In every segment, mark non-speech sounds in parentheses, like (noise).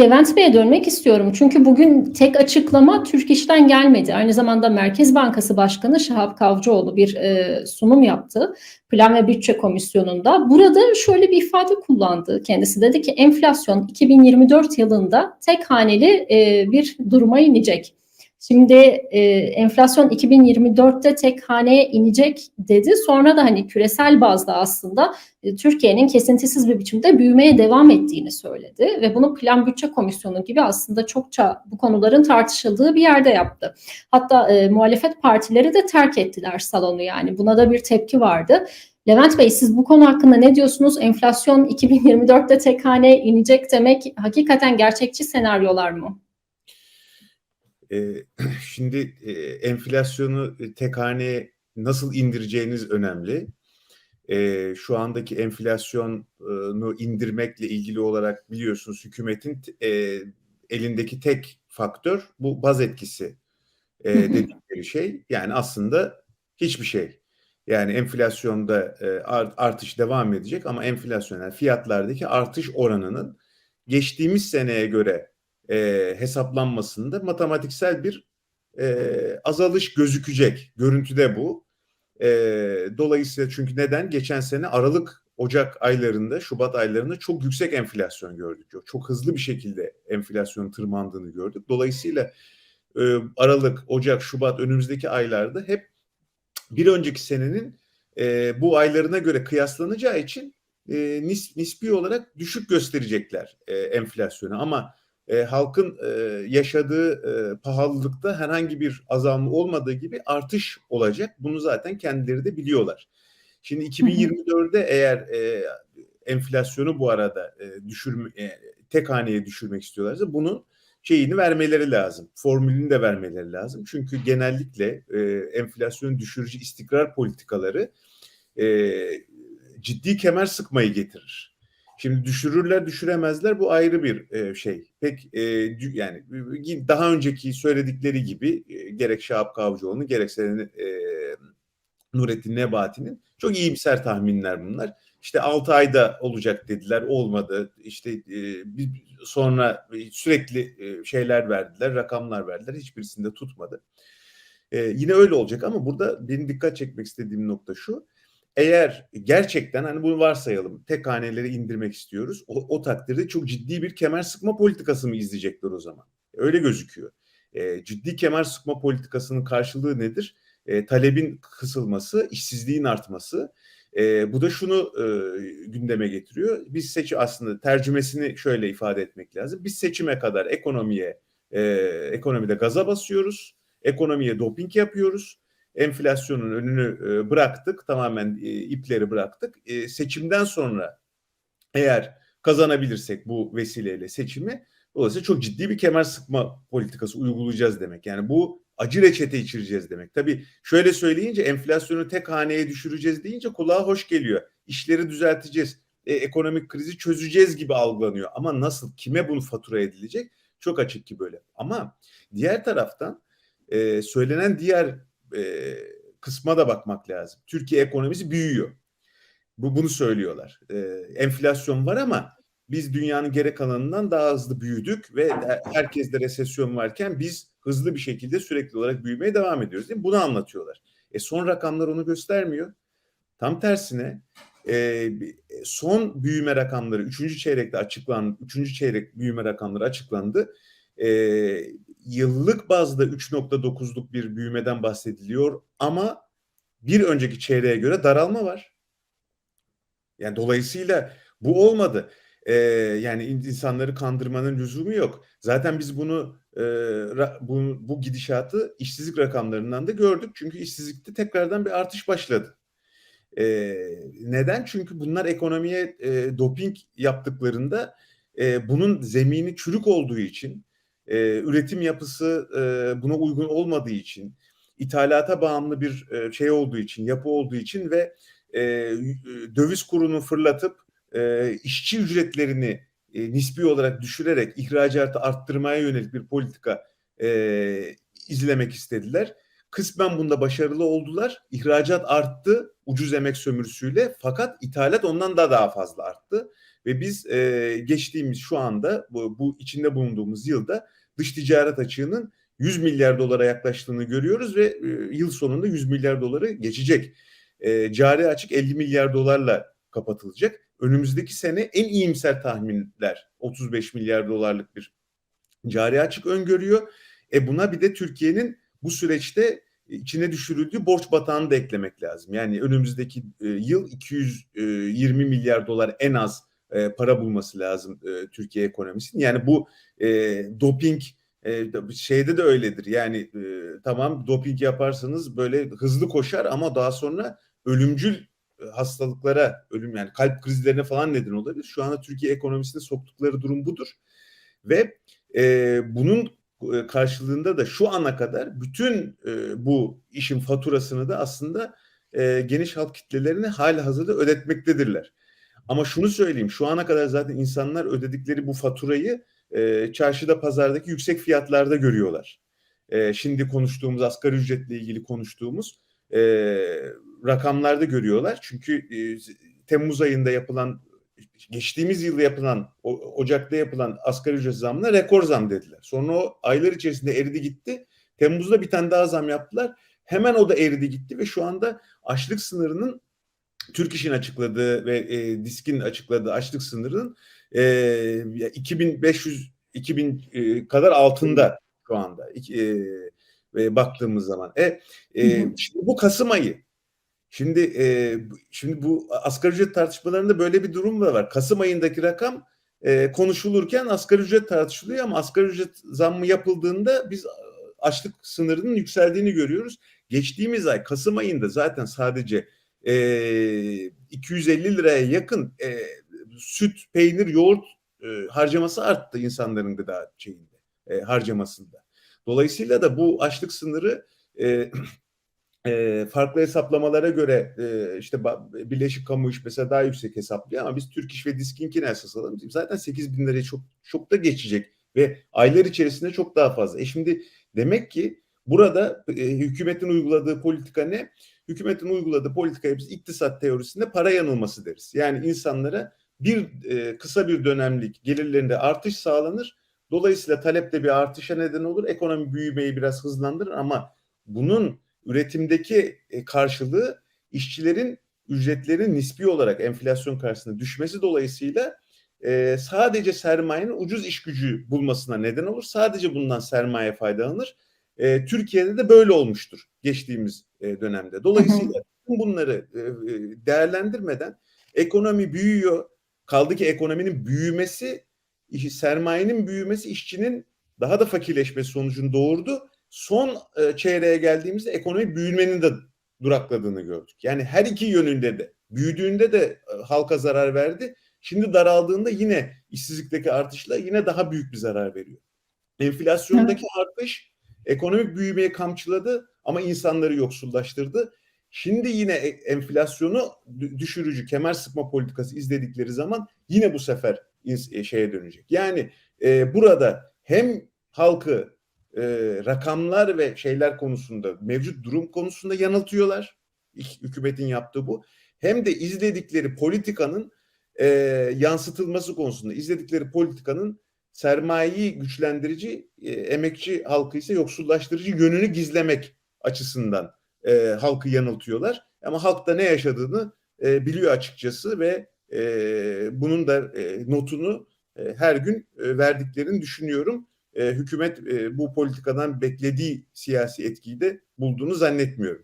Levent Bey'e dönmek istiyorum. Çünkü bugün tek açıklama Türk İş'ten gelmedi. Aynı zamanda Merkez Bankası Başkanı Şahap Kavcıoğlu bir e, sunum yaptı. Plan ve Bütçe Komisyonu'nda. Burada şöyle bir ifade kullandı. Kendisi dedi ki enflasyon 2024 yılında tek haneli e, bir duruma inecek. Şimdi e, enflasyon 2024'te tek haneye inecek dedi. Sonra da hani küresel bazda aslında e, Türkiye'nin kesintisiz bir biçimde büyümeye devam ettiğini söyledi ve bunu Plan Bütçe Komisyonu gibi aslında çokça bu konuların tartışıldığı bir yerde yaptı. Hatta e, muhalefet partileri de terk ettiler salonu yani buna da bir tepki vardı. Levent Bey siz bu konu hakkında ne diyorsunuz? Enflasyon 2024'te tek haneye inecek demek hakikaten gerçekçi senaryolar mı? E, (clears throat) şimdi e, enflasyonu tek haneye nasıl indireceğiniz önemli. E, şu andaki enflasyonu indirmekle ilgili olarak biliyorsunuz hükümetin e, elindeki tek faktör bu baz etkisi e, dedikleri şey. Yani aslında hiçbir şey. Yani enflasyonda e, artış devam edecek ama enflasyonel fiyatlardaki artış oranının geçtiğimiz seneye göre e, hesaplanmasında matematiksel bir e, azalış gözükecek. Görüntüde bu. E, dolayısıyla çünkü neden? Geçen sene Aralık, Ocak aylarında, Şubat aylarında çok yüksek enflasyon gördük. Çok hızlı bir şekilde enflasyonun tırmandığını gördük. Dolayısıyla e, Aralık, Ocak, Şubat önümüzdeki aylarda hep bir önceki senenin e, bu aylarına göre kıyaslanacağı için e, nis, nispi olarak düşük gösterecekler e, enflasyonu. Ama e, halkın e, yaşadığı e, pahalılıkta herhangi bir azalma olmadığı gibi artış olacak. Bunu zaten kendileri de biliyorlar. Şimdi 2024'de eğer e, enflasyonu bu arada e, düşürme, e, tek haneye düşürmek istiyorlarsa bunun şeyini vermeleri lazım. Formülünü de vermeleri lazım. Çünkü genellikle e, enflasyon düşürücü istikrar politikaları e, ciddi kemer sıkmayı getirir. Şimdi düşürürler düşüremezler bu ayrı bir e, şey. Pek e, yani daha önceki söyledikleri gibi e, gerek Şahap Kavcıoğlu'nun gerekse e, Nurettin Nebati'nin çok iyimser tahminler bunlar. İşte 6 ayda olacak dediler olmadı. İşte e, sonra sürekli e, şeyler verdiler, rakamlar verdiler. Hiçbirisinde tutmadı. E, yine öyle olacak ama burada benim dikkat çekmek istediğim nokta şu eğer gerçekten hani bunu varsayalım tek haneleri indirmek istiyoruz. O, o takdirde çok ciddi bir kemer sıkma politikası mı izleyecekler o zaman? Öyle gözüküyor. E, ciddi kemer sıkma politikasının karşılığı nedir? E, talebin kısılması, işsizliğin artması. E, bu da şunu e, gündeme getiriyor. Biz seçi aslında tercümesini şöyle ifade etmek lazım. Biz seçime kadar ekonomiye e, ekonomide gaza basıyoruz. Ekonomiye doping yapıyoruz enflasyonun önünü e, bıraktık, tamamen e, ipleri bıraktık. E, seçimden sonra eğer kazanabilirsek bu vesileyle seçimi, dolayısıyla çok ciddi bir kemer sıkma politikası uygulayacağız demek. Yani bu acı reçete içireceğiz demek. Tabii şöyle söyleyince enflasyonu tek haneye düşüreceğiz deyince kulağa hoş geliyor. İşleri düzelteceğiz, e, ekonomik krizi çözeceğiz gibi algılanıyor. Ama nasıl, kime bunu fatura edilecek? Çok açık ki böyle. Ama diğer taraftan e, söylenen diğer e, kısma da bakmak lazım. Türkiye ekonomisi büyüyor. Bu bunu söylüyorlar. E, enflasyon var ama biz dünyanın geri kalanından daha hızlı büyüdük ve herkeste resesyon varken biz hızlı bir şekilde sürekli olarak büyümeye devam ediyoruz. Değil mi? Bunu anlatıyorlar. E son rakamlar onu göstermiyor. Tam tersine e, son büyüme rakamları üçüncü çeyrekte açıklandı. Üçüncü çeyrek büyüme rakamları açıklandı. E, yıllık bazda 3.9'luk bir büyümeden bahsediliyor ama bir önceki çeyreğe göre daralma var. Yani dolayısıyla bu olmadı. Ee, yani insanları kandırmanın lüzumu yok. Zaten biz bunu e, bu, bu gidişatı işsizlik rakamlarından da gördük. Çünkü işsizlikte tekrardan bir artış başladı. Ee, neden? Çünkü bunlar ekonomiye e, doping yaptıklarında e, bunun zemini çürük olduğu için e, üretim yapısı e, buna uygun olmadığı için, ithalata bağımlı bir e, şey olduğu için, yapı olduğu için ve e, döviz kurunu fırlatıp e, işçi ücretlerini e, nispi olarak düşürerek ihracatı arttırmaya yönelik bir politika e, izlemek istediler. Kısmen bunda başarılı oldular. İhracat arttı ucuz emek sömürüsüyle fakat ithalat ondan da daha fazla arttı. Ve biz e, geçtiğimiz şu anda bu, bu içinde bulunduğumuz yılda dış ticaret açığının 100 milyar dolara yaklaştığını görüyoruz ve e, yıl sonunda 100 milyar doları geçecek. E, cari açık 50 milyar dolarla kapatılacak. Önümüzdeki sene en iyimser tahminler 35 milyar dolarlık bir cari açık öngörüyor. E buna bir de Türkiye'nin bu süreçte içine düşürüldüğü borç batağını da eklemek lazım. Yani önümüzdeki e, yıl 220 milyar dolar en az e, para bulması lazım e, Türkiye ekonomisinin. Yani bu e, doping e, şeyde de öyledir. Yani e, tamam doping yaparsanız böyle hızlı koşar ama daha sonra ölümcül hastalıklara, ölüm yani kalp krizlerine falan neden olabilir. Şu anda Türkiye ekonomisine soktukları durum budur. Ve e, bunun karşılığında da şu ana kadar bütün e, bu işin faturasını da aslında e, geniş halk kitlelerine hali hazırda ödetmektedirler. Ama şunu söyleyeyim şu ana kadar zaten insanlar ödedikleri bu faturayı e, çarşıda pazardaki yüksek fiyatlarda görüyorlar. E, şimdi konuştuğumuz asgari ücretle ilgili konuştuğumuz e, rakamlarda görüyorlar. Çünkü e, Temmuz ayında yapılan geçtiğimiz yıl yapılan Ocak'ta yapılan asgari ücret zamına rekor zam dediler. Sonra o aylar içerisinde eridi gitti. Temmuz'da bir tane daha zam yaptılar. Hemen o da eridi gitti ve şu anda açlık sınırının Türk İş'in açıkladığı ve e, Disk'in açıkladığı açlık sınırının e, 2500 2000 e, kadar altında şu anda e, e, baktığımız zaman. E, e, şimdi bu Kasım ayı Şimdi e, şimdi bu asgari ücret tartışmalarında böyle bir durum da var. Kasım ayındaki rakam e, konuşulurken asgari ücret tartışılıyor ama asgari ücret zammı yapıldığında biz açlık sınırının yükseldiğini görüyoruz. Geçtiğimiz ay Kasım ayında zaten sadece e, 250 liraya yakın e, süt, peynir, yoğurt e, harcaması arttı insanların gıda şeyinde e, harcamasında. Dolayısıyla da bu açlık sınırı e, (clears throat) e, farklı hesaplamalara göre e, işte Birleşik Kamu İş mesela daha yüksek hesaplıyor ama biz Türk İş ve Diskink'ini esas alalım. Zaten 8 bin liraya çok, çok da geçecek ve aylar içerisinde çok daha fazla. E şimdi demek ki burada e, hükümetin uyguladığı politika ne? Hükümetin uyguladığı politikaya biz iktisat teorisinde para yanılması deriz. Yani insanlara bir e, kısa bir dönemlik gelirlerinde artış sağlanır. Dolayısıyla talepte bir artışa neden olur. Ekonomi büyümeyi biraz hızlandırır ama bunun üretimdeki e, karşılığı işçilerin ücretlerin nispi olarak enflasyon karşısında düşmesi dolayısıyla e, sadece sermayenin ucuz iş gücü bulmasına neden olur. Sadece bundan sermaye faydalanır. E, Türkiye'de de böyle olmuştur geçtiğimiz e, dönemde. Dolayısıyla bunları e, değerlendirmeden ekonomi büyüyor. Kaldı ki ekonominin büyümesi, sermayenin büyümesi işçinin daha da fakirleşmesi sonucunu doğurdu son e, çeyreğe geldiğimizde ekonomi büyümenin de durakladığını gördük. Yani her iki yönünde de büyüdüğünde de e, halka zarar verdi. Şimdi daraldığında yine işsizlikteki artışla yine daha büyük bir zarar veriyor. Enflasyondaki evet. artış ekonomik büyümeye kamçıladı ama insanları yoksullaştırdı. Şimdi yine e, enflasyonu düşürücü kemer sıkma politikası izledikleri zaman yine bu sefer e, şeye dönecek. Yani e, burada hem halkı e, rakamlar ve şeyler konusunda mevcut durum konusunda yanıltıyorlar. Hükümetin yaptığı bu. Hem de izledikleri politikanın e, yansıtılması konusunda izledikleri politikanın sermayeyi güçlendirici, e, emekçi halkı ise yoksullaştırıcı yönünü gizlemek açısından e, halkı yanıltıyorlar. Ama halk da ne yaşadığını e, biliyor açıkçası ve e, bunun da e, notunu e, her gün e, verdiklerini düşünüyorum e, hükümet e, bu politikadan beklediği siyasi etkiyi de bulduğunu zannetmiyorum.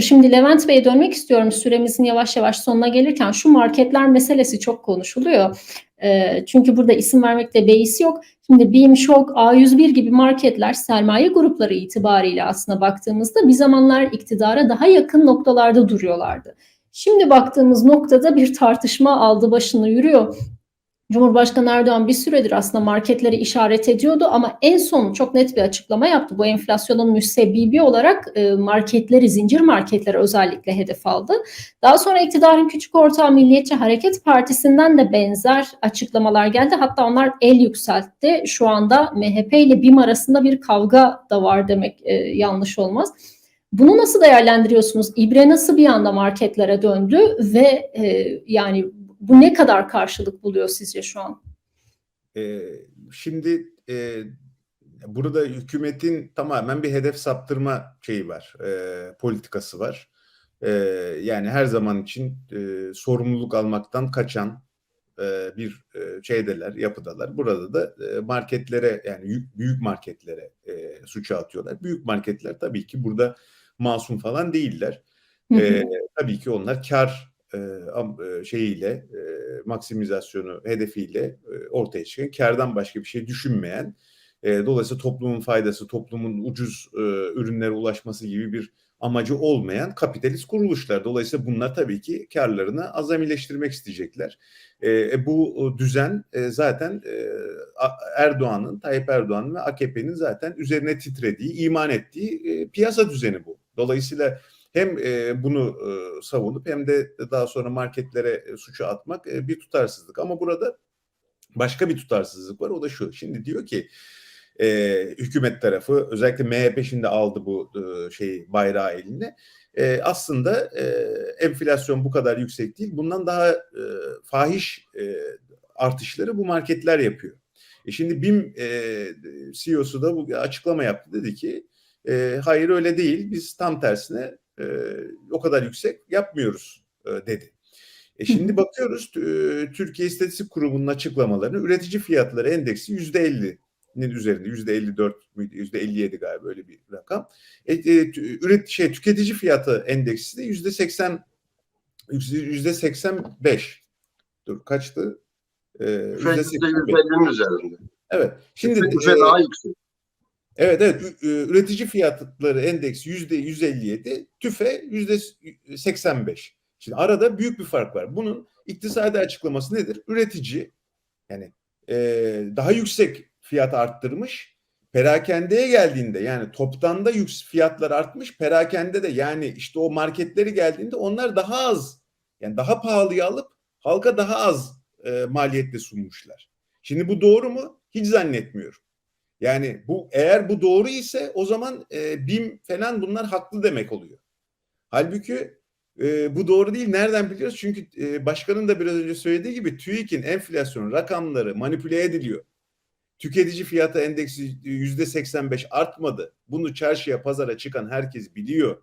Şimdi Levent Bey'e dönmek istiyorum süremizin yavaş yavaş sonuna gelirken şu marketler meselesi çok konuşuluyor. E, çünkü burada isim vermekte beis yok. Şimdi BİM, ŞOK, A101 gibi marketler sermaye grupları itibariyle aslında baktığımızda bir zamanlar iktidara daha yakın noktalarda duruyorlardı. Şimdi baktığımız noktada bir tartışma aldı başını yürüyor. Cumhurbaşkanı Erdoğan bir süredir aslında marketleri işaret ediyordu ama en son çok net bir açıklama yaptı. Bu enflasyonun müsebbibi olarak e, marketleri, zincir marketleri özellikle hedef aldı. Daha sonra iktidarın küçük ortağı Milliyetçi Hareket Partisi'nden de benzer açıklamalar geldi. Hatta onlar el yükseltti. Şu anda MHP ile BİM arasında bir kavga da var demek e, yanlış olmaz. Bunu nasıl değerlendiriyorsunuz? İbre nasıl bir anda marketlere döndü ve e, yani Bu ne kadar karşılık buluyor sizce şu an? Ee, şimdi e, burada hükümetin tamamen bir hedef saptırma şeyi var, e, politikası var. E, yani her zaman için e, sorumluluk almaktan kaçan e, bir e, şeydeler, yapıdalar. Burada da e, marketlere yani büyük, büyük marketlere e, suça atıyorlar. Büyük marketler tabii ki burada masum falan değiller. E, tabii ki onlar kar şeyiyle maksimizasyonu hedefiyle ortaya çıkan kardan başka bir şey düşünmeyen dolayısıyla toplumun faydası toplumun ucuz ürünlere ulaşması gibi bir amacı olmayan kapitalist kuruluşlar. Dolayısıyla bunlar tabii ki karlarını azamileştirmek isteyecekler. E, bu düzen zaten Erdoğan'ın, Tayyip Erdoğan ve AKP'nin zaten üzerine titrediği, iman ettiği piyasa düzeni bu. Dolayısıyla hem e, bunu e, savunup hem de daha sonra marketlere e, suçu atmak bir tutarsızlık. Ama burada başka bir tutarsızlık var. O da şu. Şimdi diyor ki hükümet tarafı özellikle MHP şimdi aldı bu e, şeyi bayrağı eline. Aslında enflasyon bu kadar yüksek değil. Bundan daha e, fahiş artışları bu marketler yapıyor. Şimdi BİM CEO'su da bu açıklama yaptı. Dedi ki hayır öyle değil. Biz tam tersine e, o kadar yüksek yapmıyoruz e, dedi. E şimdi bakıyoruz e, Türkiye İstatistik Kurumu'nun açıklamalarını üretici fiyatları endeksi yüzde elli'nin üzerinde yüzde 54 müydü yüzde 57 galiba öyle bir rakam. E, e, üret şey tüketici fiyatı endeksi de yüzde 80 yüzde 85 dur kaçtı? Yüzde 150'nin üzerinde. Evet. Şimdi e, daha yüksek. Evet evet üretici fiyatları endeksi yüzde 157, tüfe yüzde 85. Şimdi arada büyük bir fark var. Bunun iktisadi açıklaması nedir? Üretici yani e, daha yüksek fiyat arttırmış. Perakendeye geldiğinde yani toptan da yüksek fiyatlar artmış. Perakende de yani işte o marketleri geldiğinde onlar daha az yani daha pahalıya alıp halka daha az e, maliyetle sunmuşlar. Şimdi bu doğru mu? Hiç zannetmiyorum. Yani bu eğer bu doğru ise o zaman e, BİM falan bunlar haklı demek oluyor. Halbuki e, bu doğru değil. Nereden biliyoruz? Çünkü e, başkanın da biraz önce söylediği gibi TÜİK'in enflasyon rakamları manipüle ediliyor. Tüketici fiyatı endeksi yüzde 85 artmadı. Bunu çarşıya pazara çıkan herkes biliyor.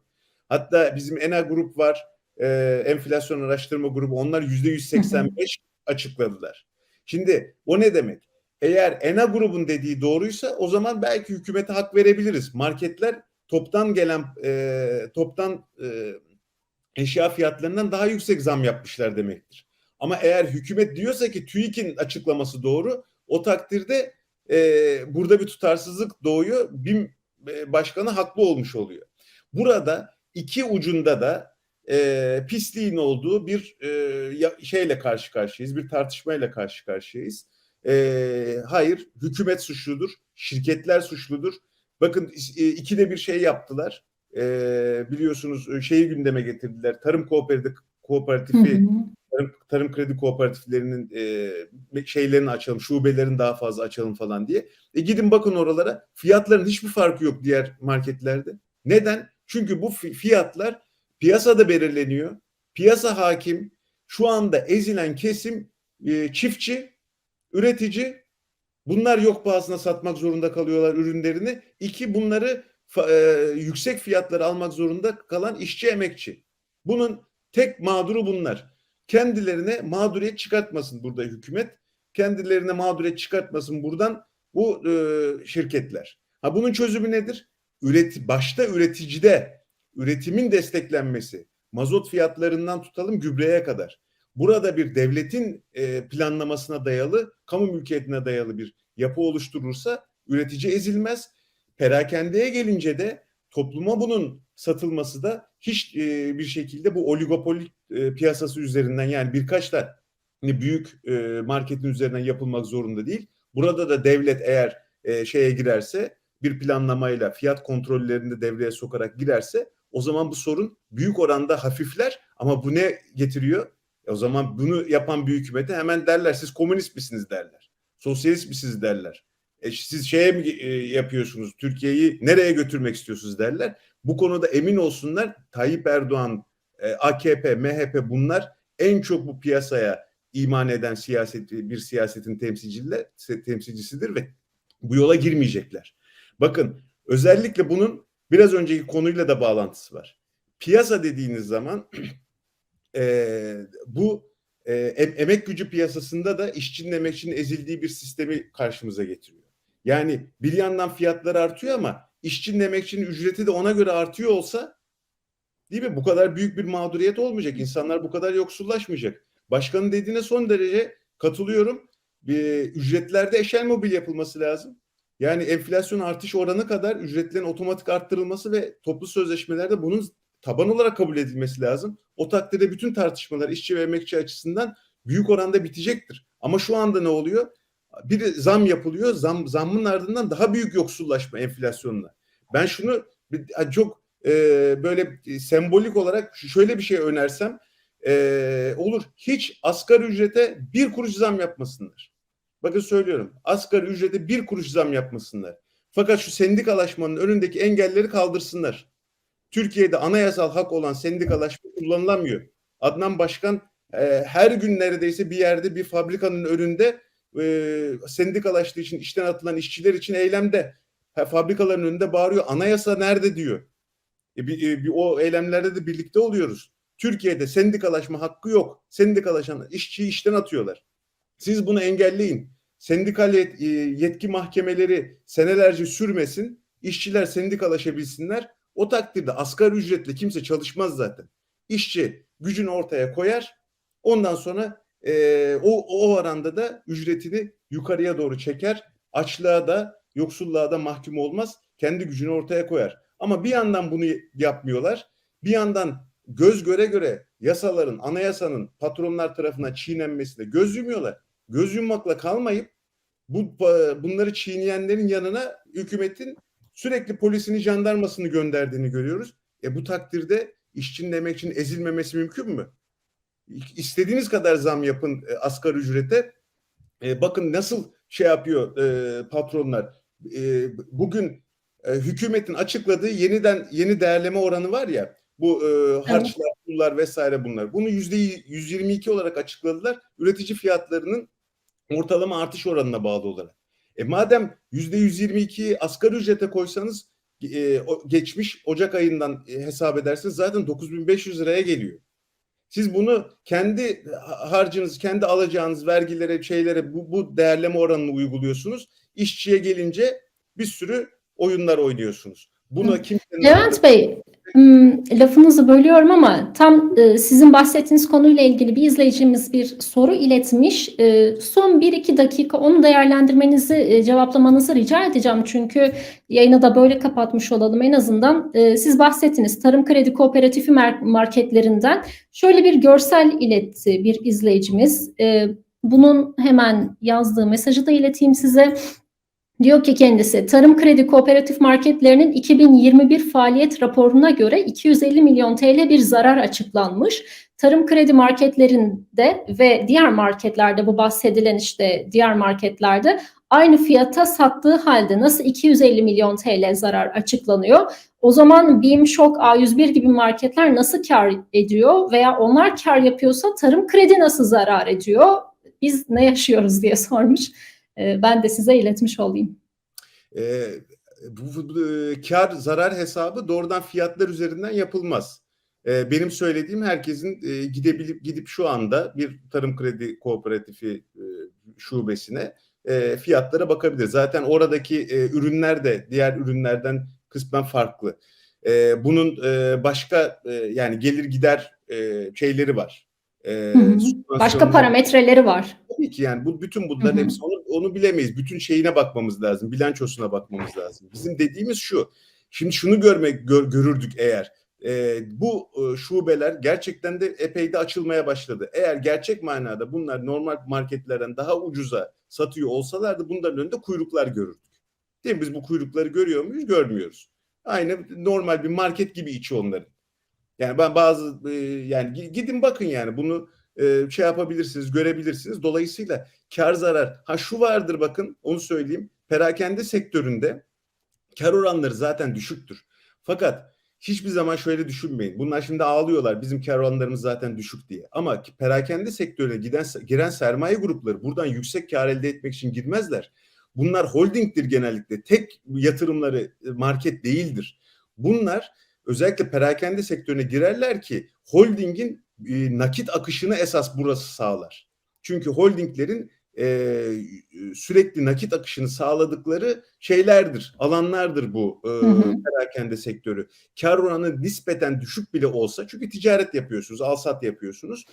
Hatta bizim ENA grup var. E, enflasyon araştırma grubu onlar yüzde 185 açıkladılar. Şimdi o ne demek? Eğer ENA grubun dediği doğruysa o zaman belki hükümete hak verebiliriz. Marketler toptan gelen e, toptan e, eşya fiyatlarından daha yüksek zam yapmışlar demektir. Ama eğer hükümet diyorsa ki TÜİK'in açıklaması doğru, o takdirde e, burada bir tutarsızlık doğuyor. BİM e, başkanı haklı olmuş oluyor. Burada iki ucunda da e, pisliğin olduğu bir e, şeyle karşı karşıyayız, bir tartışmayla karşı karşıyayız. E, hayır, hükümet suçludur, şirketler suçludur. Bakın e, ikide bir şey yaptılar. E, biliyorsunuz şeyi gündeme getirdiler. Tarım kooperatif, kooperatifi, Tarım, tarım kredi kooperatiflerinin e, şeylerini açalım, şubelerini daha fazla açalım falan diye. E gidin bakın oralara. Fiyatların hiçbir farkı yok diğer marketlerde. Neden? Çünkü bu fiyatlar piyasada belirleniyor. Piyasa hakim. Şu anda ezilen kesim e, çiftçi üretici bunlar yok pahasına satmak zorunda kalıyorlar ürünlerini. İki bunları e, yüksek fiyatları almak zorunda kalan işçi emekçi. Bunun tek mağduru bunlar. Kendilerine mağduriyet çıkartmasın burada hükümet. Kendilerine mağduriyet çıkartmasın buradan bu e, şirketler. Ha bunun çözümü nedir? Üreti, başta üreticide üretimin desteklenmesi. Mazot fiyatlarından tutalım gübreye kadar burada bir devletin e, planlamasına dayalı, kamu mülkiyetine dayalı bir yapı oluşturursa üretici ezilmez. Perakendeye gelince de topluma bunun satılması da hiç e, bir şekilde bu oligopoli e, piyasası üzerinden yani birkaç da büyük marketin üzerinden yapılmak zorunda değil. Burada da devlet eğer şeye girerse bir planlamayla fiyat kontrollerinde devreye sokarak girerse o zaman bu sorun büyük oranda hafifler ama bu ne getiriyor? E o zaman bunu yapan bir hükümete hemen derler siz komünist misiniz derler. Sosyalist misiniz derler. E siz şeye mi e, yapıyorsunuz? Türkiye'yi nereye götürmek istiyorsunuz derler. Bu konuda emin olsunlar Tayyip Erdoğan, e, AKP, MHP bunlar en çok bu piyasaya iman eden siyaset bir siyasetin temsilciler temsilcisidir ve bu yola girmeyecekler. Bakın özellikle bunun biraz önceki konuyla da bağlantısı var. Piyasa dediğiniz zaman (clears throat) e, bu e, em- emek gücü piyasasında da işçinin emekçinin ezildiği bir sistemi karşımıza getiriyor. Yani bir yandan fiyatlar artıyor ama işçinin emekçinin ücreti de ona göre artıyor olsa değil mi? Bu kadar büyük bir mağduriyet olmayacak. İnsanlar bu kadar yoksullaşmayacak. Başkanın dediğine son derece katılıyorum. Bir, ücretlerde eşel mobil yapılması lazım. Yani enflasyon artış oranı kadar ücretlerin otomatik arttırılması ve toplu sözleşmelerde bunun taban olarak kabul edilmesi lazım. O takdirde bütün tartışmalar işçi ve emekçi açısından büyük oranda bitecektir. Ama şu anda ne oluyor? Bir zam yapılıyor. Zam zammın ardından daha büyük yoksullaşma enflasyonla. Ben şunu çok e, böyle sembolik olarak şöyle bir şey önersem e, olur. Hiç asgari ücrete bir kuruş zam yapmasınlar. Bakın söylüyorum. Asgari ücrete bir kuruş zam yapmasınlar. Fakat şu sendikalaşmanın önündeki engelleri kaldırsınlar. Türkiye'de anayasal hak olan sendikalaşma kullanılamıyor. Adnan Başkan e, her gün neredeyse bir yerde bir fabrikanın önünde e, sendikalaştığı için işten atılan işçiler için eylemde. Ha, fabrikaların önünde bağırıyor. Anayasa nerede diyor. E, bir, e, bir, o eylemlerde de birlikte oluyoruz. Türkiye'de sendikalaşma hakkı yok. Sendikalaşan işçiyi işten atıyorlar. Siz bunu engelleyin. Sendikal yet- e, yetki mahkemeleri senelerce sürmesin. İşçiler sendikalaşabilsinler. O takdirde asgari ücretle kimse çalışmaz zaten. İşçi gücünü ortaya koyar. Ondan sonra e, o, o oranda da ücretini yukarıya doğru çeker. Açlığa da yoksulluğa da mahkum olmaz. Kendi gücünü ortaya koyar. Ama bir yandan bunu yapmıyorlar. Bir yandan göz göre göre yasaların, anayasanın patronlar tarafından çiğnenmesine göz yumuyorlar. Göz yummakla kalmayıp bu bunları çiğneyenlerin yanına hükümetin sürekli polisini, jandarmasını gönderdiğini görüyoruz. E bu takdirde işçinin, emekçinin ezilmemesi mümkün mü? İstediğiniz kadar zam yapın e, asgari ücrete. E, bakın nasıl şey yapıyor e, patronlar. E, bugün e, hükümetin açıkladığı yeniden yeni değerleme oranı var ya. Bu e, harçlar, pullar vesaire bunlar. Bunu yüzde 122 olarak açıkladılar. Üretici fiyatlarının ortalama artış oranına bağlı olarak. E madem yüzde 122 asgari ücrete koysanız e, geçmiş Ocak ayından e, hesap ederseniz zaten 9500 liraya geliyor. Siz bunu kendi harcınız, kendi alacağınız vergilere, şeylere bu, bu değerleme oranını uyguluyorsunuz. İşçiye gelince bir sürü oyunlar oynuyorsunuz. Buna kimsenin... Levent Bey, lafınızı bölüyorum ama tam e, sizin bahsettiğiniz konuyla ilgili bir izleyicimiz bir soru iletmiş. E, son 1-2 dakika onu değerlendirmenizi, e, cevaplamanızı rica edeceğim. Çünkü yayını da böyle kapatmış olalım en azından. Siz bahsettiniz tarım kredi kooperatifi marketlerinden. Şöyle bir görsel iletti bir izleyicimiz. Bunun hemen yazdığı mesajı da ileteyim size. Diyor ki kendisi, Tarım Kredi Kooperatif Marketlerinin 2021 faaliyet raporuna göre 250 milyon TL bir zarar açıklanmış. Tarım kredi marketlerinde ve diğer marketlerde bu bahsedilen işte diğer marketlerde aynı fiyata sattığı halde nasıl 250 milyon TL zarar açıklanıyor? O zaman BİM, Şok, A101 gibi marketler nasıl kar ediyor veya onlar kar yapıyorsa tarım kredi nasıl zarar ediyor? Biz ne yaşıyoruz diye sormuş. Ben de size iletmiş olayım. E, bu, bu kar zarar hesabı doğrudan fiyatlar üzerinden yapılmaz. E, benim söylediğim herkesin e, gidebilip gidip şu anda bir tarım kredi kooperatifi e, şubesine e, fiyatlara bakabilir. Zaten oradaki e, ürünler de diğer ürünlerden kısmen farklı. E, bunun e, başka e, yani gelir gider e, şeyleri var. Ee, Başka parametreleri var. Tabii ki yani bu bütün bunların hepsi onu, onu bilemeyiz. Bütün şeyine bakmamız lazım. Bilançosuna bakmamız lazım. Bizim dediğimiz şu. Şimdi şunu görmek gör, görürdük eğer e, bu e, şubeler gerçekten de epey de açılmaya başladı. Eğer gerçek manada bunlar normal marketlerden daha ucuza satıyor olsalardı bunların önünde kuyruklar görürdük. Değil mi? Biz bu kuyrukları görüyor muyuz? Görmüyoruz. Aynı normal bir market gibi içi onların. Yani ben bazı e, yani gidin bakın yani bunu e, şey yapabilirsiniz, görebilirsiniz. Dolayısıyla kar zarar. Ha şu vardır bakın onu söyleyeyim. Perakende sektöründe kar oranları zaten düşüktür. Fakat hiçbir zaman şöyle düşünmeyin. Bunlar şimdi ağlıyorlar bizim kar oranlarımız zaten düşük diye. Ama perakende sektörüne giden giren sermaye grupları buradan yüksek kar elde etmek için girmezler. Bunlar holdingdir genellikle. Tek yatırımları e, market değildir. Bunlar özellikle perakende sektörüne girerler ki holdingin e, nakit akışını esas burası sağlar. Çünkü holdinglerin e, sürekli nakit akışını sağladıkları şeylerdir, alanlardır bu e, Hı hı. perakende sektörü. Kar oranı nispeten düşük bile olsa çünkü ticaret yapıyorsunuz, alsat yapıyorsunuz.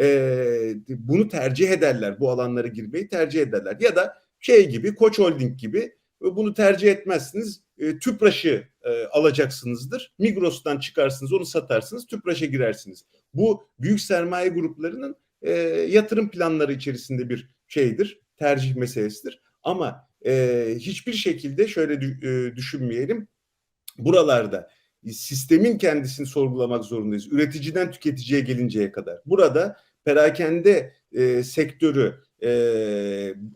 E, bunu tercih ederler, bu alanlara girmeyi tercih ederler. Ya da şey gibi, Koç Holding gibi e, bunu tercih etmezsiniz. E, Tüpraş'ı e, alacaksınızdır. Migros'tan çıkarsınız, onu satarsınız, Tüpraş'a girersiniz. Bu büyük sermaye gruplarının e, yatırım planları içerisinde bir şeydir, tercih meselesidir. Ama e, hiçbir şekilde şöyle e, düşünmeyelim. Buralarda sistemin kendisini sorgulamak zorundayız. Üreticiden tüketiciye gelinceye kadar. Burada perakende e, sektörü e,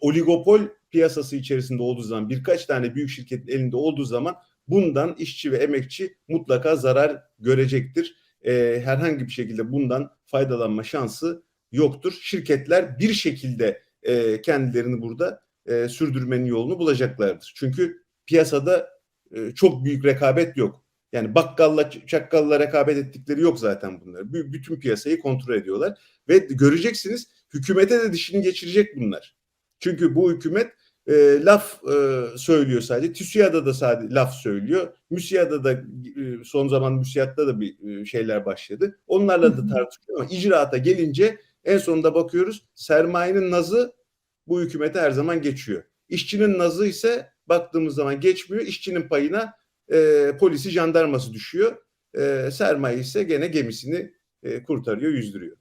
oligopol piyasası içerisinde olduğu zaman birkaç tane büyük şirketin elinde olduğu zaman bundan işçi ve emekçi mutlaka zarar görecektir. E, herhangi bir şekilde bundan faydalanma şansı yoktur. Şirketler bir şekilde e, kendilerini burada e, sürdürmenin yolunu bulacaklardır. Çünkü piyasada e, çok büyük rekabet yok. Yani bakkalla çakkalla rekabet ettikleri yok zaten bunlar. B- bütün piyasayı kontrol ediyorlar ve göreceksiniz hükümete de dişini geçirecek bunlar. Çünkü bu hükümet e, laf e, söylüyor sadece. TÜSİAD'a da sadece laf söylüyor. MÜSİAD'a da e, son zaman MÜSİAD'da da bir e, şeyler başladı. Onlarla da tartışıyor ama icraata gelince en sonunda bakıyoruz sermayenin nazı bu hükümete her zaman geçiyor. İşçinin nazı ise baktığımız zaman geçmiyor. İşçinin payına e, polisi jandarması düşüyor. E, sermaye ise gene gemisini e, kurtarıyor, yüzdürüyor.